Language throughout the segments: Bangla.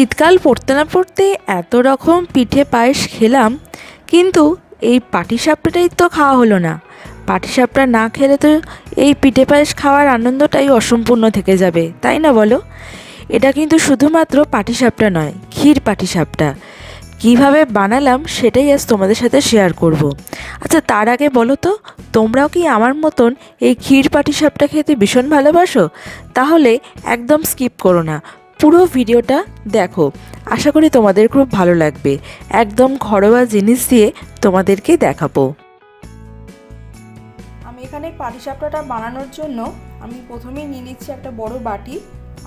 শীতকাল পড়তে না পড়তে এত রকম পিঠে পায়েস খেলাম, কিন্তু এই পাটিসাপটাটাই তো খাওয়া হলো না। পাটিসাপটা না খেলে তো এই পিঠে পায়েস খাওয়ার আনন্দটাই অসম্পূর্ণ থেকে যাবে, তাই না বলো? এটা কিন্তু শুধুমাত্র পাটিসাপটা নয়, ক্ষীর পাটিসাপটা। কীভাবে বানালাম সেটাই আজ তোমাদের সাথে শেয়ার করব। আচ্ছা তার আগে বলো তো, তোমরাও কি আমার মতন এই ক্ষীর পাটিসাপটা খেতে ভীষণ ভালোবাসো? তাহলে একদম স্কিপ করো না। পুরো ভিডিওটা দেখো। আশা করি তোমাদের খুব ভালো লাগবে। একদম ঘরোয়া জিনিস দিয়ে তোমাদেরকে দেখাবো। আমি এখানে পাটিসাপটাটা বানানোর জন্য আমি প্রথমেই নিয়ে নিচ্ছি একটা বড় বাটি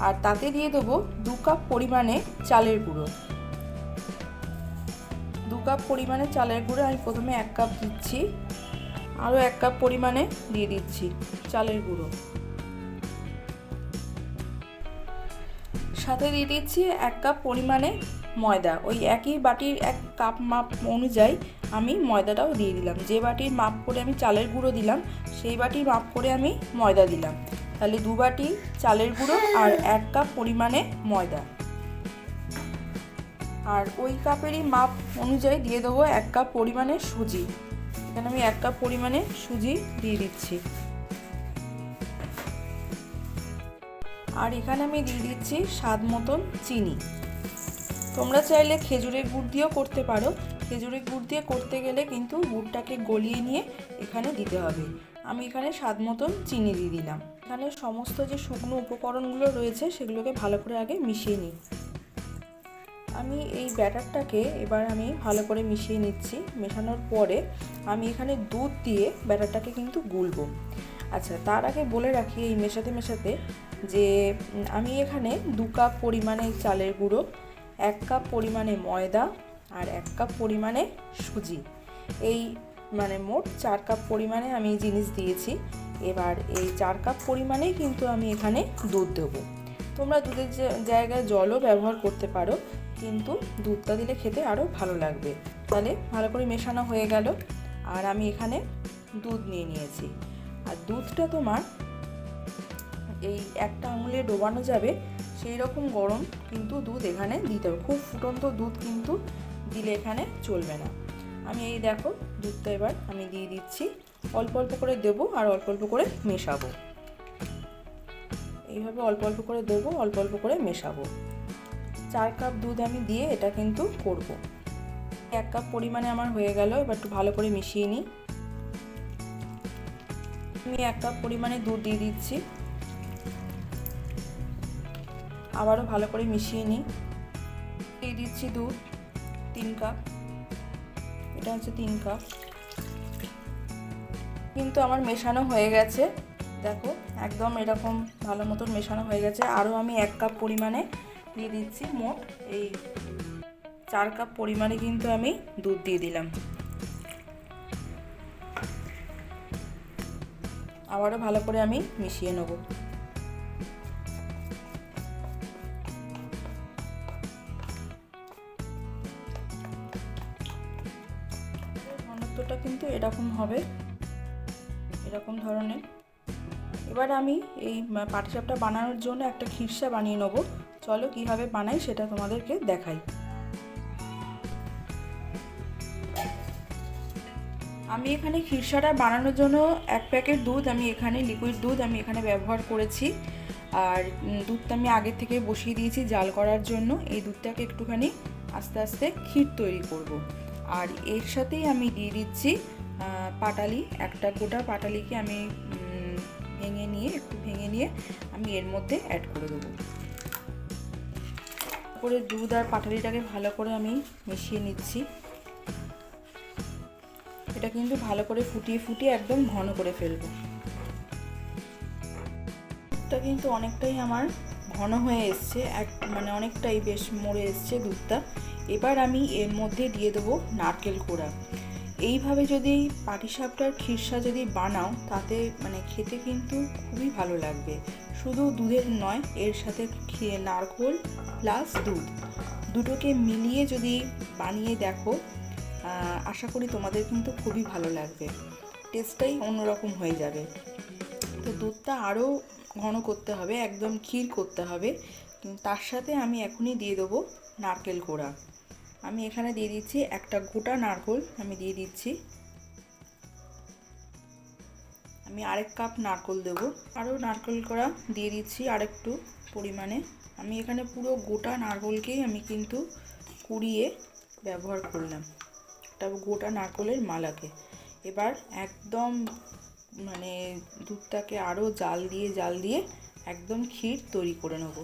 আর তাতে দিয়ে দেবো দু কাপ পরিমাণে চালের গুঁড়ো। দু কাপ পরিমাণে চালের গুঁড়ো আমি প্রথমে এক কাপ দিচ্ছি। আরও এক কাপ পরিমাণে দিয়ে দিচ্ছি চালের গুঁড়ো। সাথে দিয়ে দিচ্ছি এক কাপ পরিমাণে ময়দা। ওই একই বাটির এক কাপ মাপ অনুযায়ী আমি ময়দাটাও দিয়ে দিলাম। যে বাটির মাপ করে আমি চালের গুঁড়ো দিলাম, সেই বাটির মাপ করে আমি ময়দা দিলাম। তাহলে দু বাটি চালের গুঁড়ো আর এক কাপ পরিমাণে ময়দা। আর ওই কাপেরই মাপ অনুযায়ী দিয়ে দেবো এক কাপ পরিমাণে সুজি। এখানে আমি এক কাপ পরিমাণে সুজি দিয়ে দিচ্ছি। আর এখানে আমি দিয়ে দিচ্ছি স্বাদ মতন চিনি। তোমরা চাইলে খেজুরের গুড় দিয়েও করতে পারো। খেজুরের গুড় দিয়ে করতে গেলে কিন্তু গুড়টাকে গলিয়ে নিয়ে এখানে দিতে হবে। আমি এখানে স্বাদ মতন চিনি দিয়ে দিলাম। এখানে সমস্ত যে শুকনো উপকরণগুলো রয়েছে সেগুলোকে ভালো করে আগে মিশিয়ে নিই। আমি এই ব্যাটারটাকে এবার আমি ভালো করে মিশিয়ে নিচ্ছি। মেশানোর পরে আমি এখানে দুধ দিয়ে ব্যাটারটাকে কিন্তু গুলবো। আচ্ছা তার আগে বলে রাখি এই মেশাতে মেশাতে যে আমি এখানে দু কাপ পরিমাণে চালের গুঁড়ো, এক কাপ পরিমাণে ময়দা আর এক কাপ পরিমাণে সুজি। এই মানে মোট চার কাপ পরিমাণে আমি জিনিস দিয়েছি। এবার এই চার কাপ পরিমাণেই কিন্তু আমি এখানে দুধ দেবো। তোমরা দুধের জায়গায় জলও ব্যবহার করতে পারো, কিন্তু দুধটা দিলে খেতে আরও ভালো লাগবে। তাহলে ভালো করে মেশানো হয়ে গেল, আর আমি এখানে দুধ নিয়ে নিয়েছি। আর দুধটা তোমার এই একটা আঙুলে ডোবানো যাবে, সেই রকম গরম কিন্তু দুধ এখানে দিতে হবে। খুব ফুটন্ত দুধ কিন্তু দিলে এখানে চলবে না। আমি এই দেখো দুধটা এবার আমি দিয়ে দিচ্ছি। অল্প অল্প করে দেবো আর অল্প অল্প করে মেশাবো। এইভাবে অল্প অল্প করে দেবো, অল্প অল্প করে মেশাবো। চার কাপ দুধ আমি দিয়ে এটা কিন্তু করব। এক কাপ পরিমাণে আমার হয়ে গেল, এবার একটু ভালো করে মিশিয়ে নিই। আমি এক কাপ পরিমাণে দুধ দিয়ে দিচ্ছি। আবারও ভালো করে মিশিয়ে নিই। দিয়ে দিচ্ছি দুধ, তিন কাপ। এটা হচ্ছে তিন কাপ। কিন্তু আমার মেশানো হয়ে গেছে। দেখো, একদম এরকম ভালো মতন মেশানো হয়ে গেছে। আরও আমি এক কাপ পরিমাণে দিয়ে দিচ্ছি মোট। এই চার কাপ পরিমাণে কিন্তু আমি দুধ দিয়ে দিলাম। আবারও ভালো করে আমি মিশিয়ে নেব। এরকম হবে। এরকম ধরনের। এবার আমি এই পাটিসাপটা বানানোর জন্য একটা খিরসা বানিয়ে নেব। চলো কীভাবে বানাই সেটা তোমাদেরকে দেখাই। আমি এখানে খিরসাটা বানানোর জন্য এক প্যাকেট দুধ, আমি এখানে লিকুইড দুধ আমি এখানে ব্যবহার করেছি। আর দুধটা আমি আগে থেকে বসিয়ে দিয়েছি জাল করার জন্য। এই দুধটাকে একটুখানি আস্তে আস্তে ক্ষীর তৈরি করব। আর এর সাথেই আমি দিয়ে দিচ্ছি পাটালি, একটা গোটা পাটালিকে আমি ভেঙে নিয়ে, একটু ভেঙে নিয়ে আমি এর মধ্যে অ্যাড করে দেবো। করে দুধ আর পাটালিটাকে ভালো করে আমি মিশিয়ে নিচ্ছি। এটা কিন্তু ভালো করে ফুটিয়ে ফুটিয়ে একদম ঘন করে ফেলব। দুধটা কিন্তু অনেকটাই আমার ঘন হয়ে এসছে, এক মানে অনেকটাই বেশ মরে এসছে দুধটা। এবার আমি এর মধ্যে দিয়ে দেবো নারকেল কোড়া। এইভাবে যদি পাটিসাপটার খিরসা যদি বানাও, তাতে মানে খেতে কিন্তু খুবই ভালো লাগবে। শুধু দুধের নয়, এর সাথে খেয়ে নারকোল প্লাস দুধ। দুটোকে মিলিয়ে যদি বানিয়ে দেখো আশা করি তোমাদের কিন্তু খুবই ভালো লাগবে। টেস্টটাই অন্যরকম হয়ে যাবে। তো দুধটা আরও ঘন করতে হবে, একদম ক্ষীর করতে হবে। তার সাথে আমি এখনই দিয়ে দেবো নারকেল কোড়া। আমি এখানে দিয়ে দিচ্ছি একটা গোটা নারকেল, আমি দিয়ে দিচ্ছি। আমি আরেক কাপ নারকেল দেবো। আরও নারকেল করা দিয়ে দিচ্ছি আরেকটু পরিমাণে। আমি এখানে পুরো গোটা নারকেলকেই আমি কিন্তু কুড়িয়ে ব্যবহার করলাম। একটা গোটা নারকেলের মালাকে। এবার একদম মানে দুধটাকে আরও জাল দিয়ে জাল দিয়ে একদম ক্ষীর তৈরি করে নেব।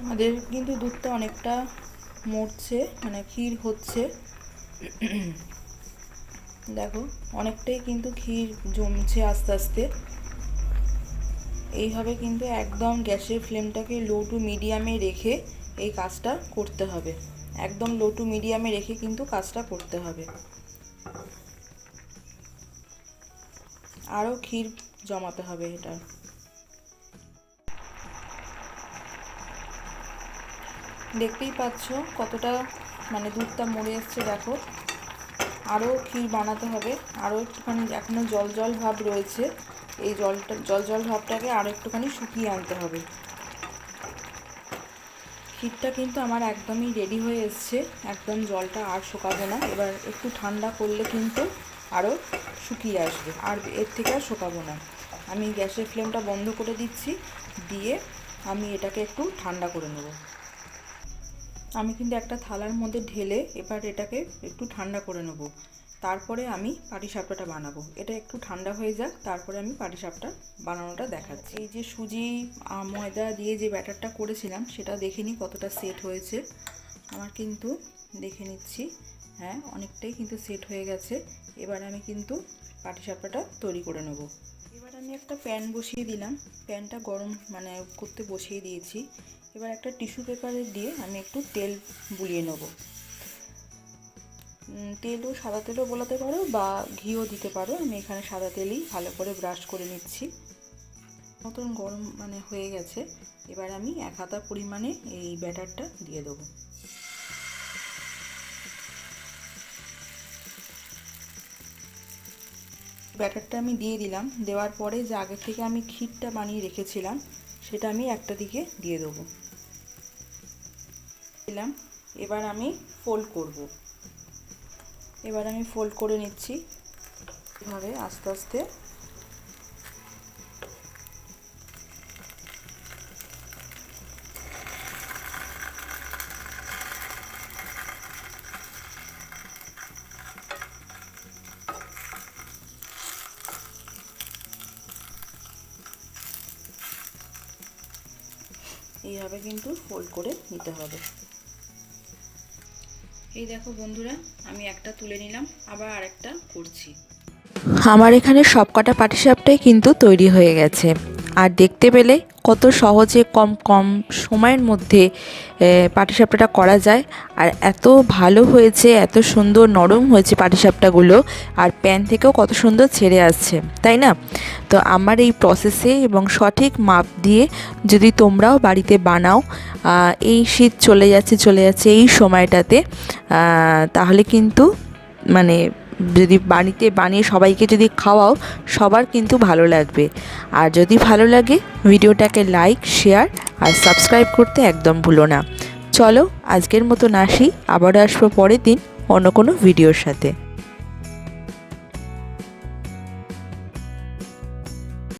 আমাদের কিন্তু দুধটা অনেকটা মরছে মানে ক্ষীর হচ্ছে। দেখো, অনেকটাই কিন্তু ক্ষীর জমছে আস্তে আস্তে। এইভাবে কিন্তু একদম গ্যাসের ফ্লেমটাকে লো টু মিডিয়ামে রেখে এই কাজটা করতে হবে। একদম লো টু মিডিয়ামে রেখে কিন্তু কাজটা করতে হবে। আরও ক্ষীর জমাতে হবে এটা দেখতেই পাচ্ছ কতটা মানে দুধটা মরে এসছে, দেখো। আরও ক্ষীর বানাতে হবে। আরও একটুখানি এখনও জল জল ভাব রয়েছে। এই জলটা, জল জল ভাবটাকে আরও একটুখানি শুকিয়ে আনতে হবে। ক্ষীরটা কিন্তু আমার একদমই রেডি হয়ে এসছে। একদম জলটা আর শুকাবে না। এবার একটু ঠান্ডা করলে কিন্তু আরও শুকিয়ে আসবে। আর এর থেকে আর শুকাবো না। আমি গ্যাসের ফ্লেমটা বন্ধ করে দিচ্ছি। দিয়ে আমি এটাকে একটু ঠান্ডা করে নেব। আমি কিন্তু একটা থালার মধ্যে ঢেলে এবার এটাকে একটু ঠান্ডা করে নেব। তারপরে আমি পাটিসাপটাটা বানাবো। এটা একটু ঠান্ডা হয়ে যাক, তারপরে আমি পাটিসাপটা বানানোটা দেখাচ্ছি। এই যে সুজি ময়দা দিয়ে যে ব্যাটারটা করেছিলাম, সেটা দেখে নিই কতটা সেট হয়েছে। আমার কিন্তু দেখে নিচ্ছি হ্যাঁ অনেকটাই কিন্তু সেট হয়ে গেছে। এবার আমি কিন্তু পাটিসাপটাটা তৈরি করে নেব। আমি একটা প্যান বসিয়ে দিলাম। প্যানটা গরম মানে করতে বসিয়ে দিয়েছি। এবার একটা টিস্যু পেপারে দিয়ে আমি একটু তেল বুলিয়ে নেব। তেলও সাদা তেলও বলাতে পারো বা ঘিও দিতে পারো। আমি এখানে সাদা তেলই ভালো করে ব্রাশ করে নিচ্ছি। মতন গরম মানে হয়ে গেছে। এবার আমি এক হাতা পরিমাণে এই ব্যাটারটা দিয়ে দেবো। ব্যাটারটা আমি দিয়ে দিলাম। দেওয়ার পরে যে আগে থেকে আমি ক্ষীরটা বানিয়ে রেখেছিলাম, সেটা আমি একটা দিকে দিয়ে দেবো। দিলাম। এবার আমি ফোল্ড করব। এবার আমি ফোল্ড করে নিচ্ছি। এভাবে আস্তে আস্তে এইভাবে কিন্তু ফোল্ড করে নিতে হবে। এই দেখো বন্ধুরা, আমি একটা তুলে নিলাম, আবার আরেকটা করছি। আমার এখানে সবকটা পাটিসাপটাই কিন্তু তৈরি হয়ে গেছে। আর দেখতে পেলে কত সহজে কম কম সময়ের মধ্যে পাটিসাপটাটা করা যায়। আর এত ভালো হয়েছে, এত সুন্দর নরম হয়েছে পাটিসাপটাগুলো, আর প্যান থেকেও কত সুন্দর ছেড়ে আসছে, তাই না? তো আমার এই প্রসেসে এবং সঠিক মাপ দিয়ে যদি তোমরাও বাড়িতে বানাও এই শীত চলে যাচ্ছে চলে যাচ্ছে এই সময়টাতে তাহলে কিন্তু মানে যদি বাড়িতে বানিয়ে সবাইকে যদি খাওয়াও, সবার কিন্তু ভালো লাগবে। আর যদি ভালো লাগে, ভিডিওটাকে লাইক শেয়ার আর সাবস্ক্রাইব করতে একদম ভুলো না। চলো, আজকের মতন আসি। আবার আসব পরের দিন অন্য কোনো ভিডিওর সাথে।